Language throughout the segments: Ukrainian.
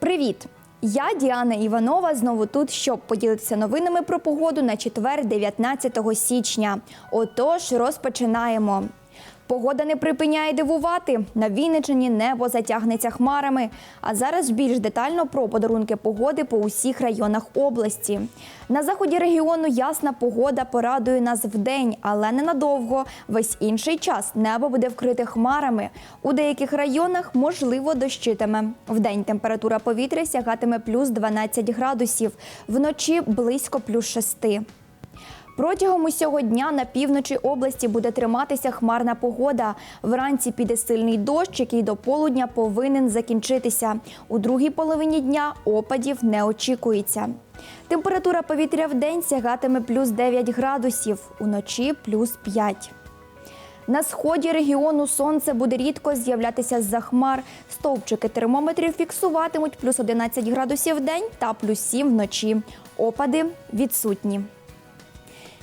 Привіт! Я Діана Іванова знову тут, щоб поділитися новинами про погоду на четвер, 19 січня. Отож, розпочинаємо. Погода не припиняє дивувати. На Вінничині небо затягнеться хмарами. А зараз більш детально про подарунки погоди по усіх районах області. На заході регіону ясна погода порадує нас вдень, але ненадовго. Весь інший час небо буде вкрите хмарами. У деяких районах можливо дощитиме. Вдень температура повітря сягатиме плюс 12 градусів, вночі близько плюс 6. Протягом усього дня на півночі області буде триматися хмарна погода. Вранці піде сильний дощ, який до полудня повинен закінчитися. У другій половині дня опадів не очікується. Температура повітря в день сягатиме плюс 9 градусів, уночі плюс 5. На сході регіону сонце буде рідко з'являтися з-за хмар. Стовпчики термометрів фіксуватимуть плюс 11 градусів в день та плюс 7 вночі. Опади відсутні.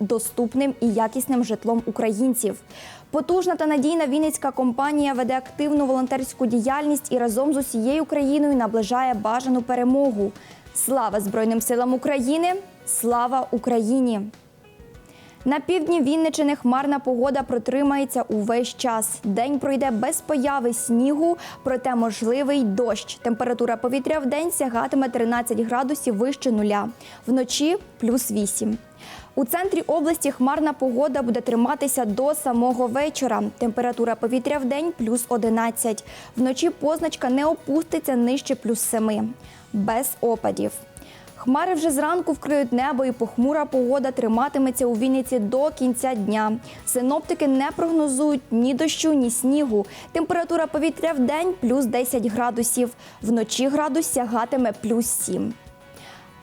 доступним і якісним житлом українців. Потужна та надійна вінницька компанія веде активну волонтерську діяльність і разом з усією країною наближає бажану перемогу. Слава Збройним силам України! Слава Україні! На півдні Вінничини хмарна погода протримається увесь час. День пройде без появи снігу, проте можливий дощ. Температура повітря в день сягатиме 13 градусів вище нуля. Вночі плюс 8. У центрі області хмарна погода буде триматися до самого вечора. Температура повітря в день плюс 11. Вночі позначка не опуститься нижче плюс 7. Без опадів. Хмари вже зранку вкриють небо і похмура погода триматиметься у Вінниці до кінця дня. Синоптики не прогнозують ні дощу, ні снігу. Температура повітря в день плюс 10 градусів. Вночі градус сягатиме плюс 7.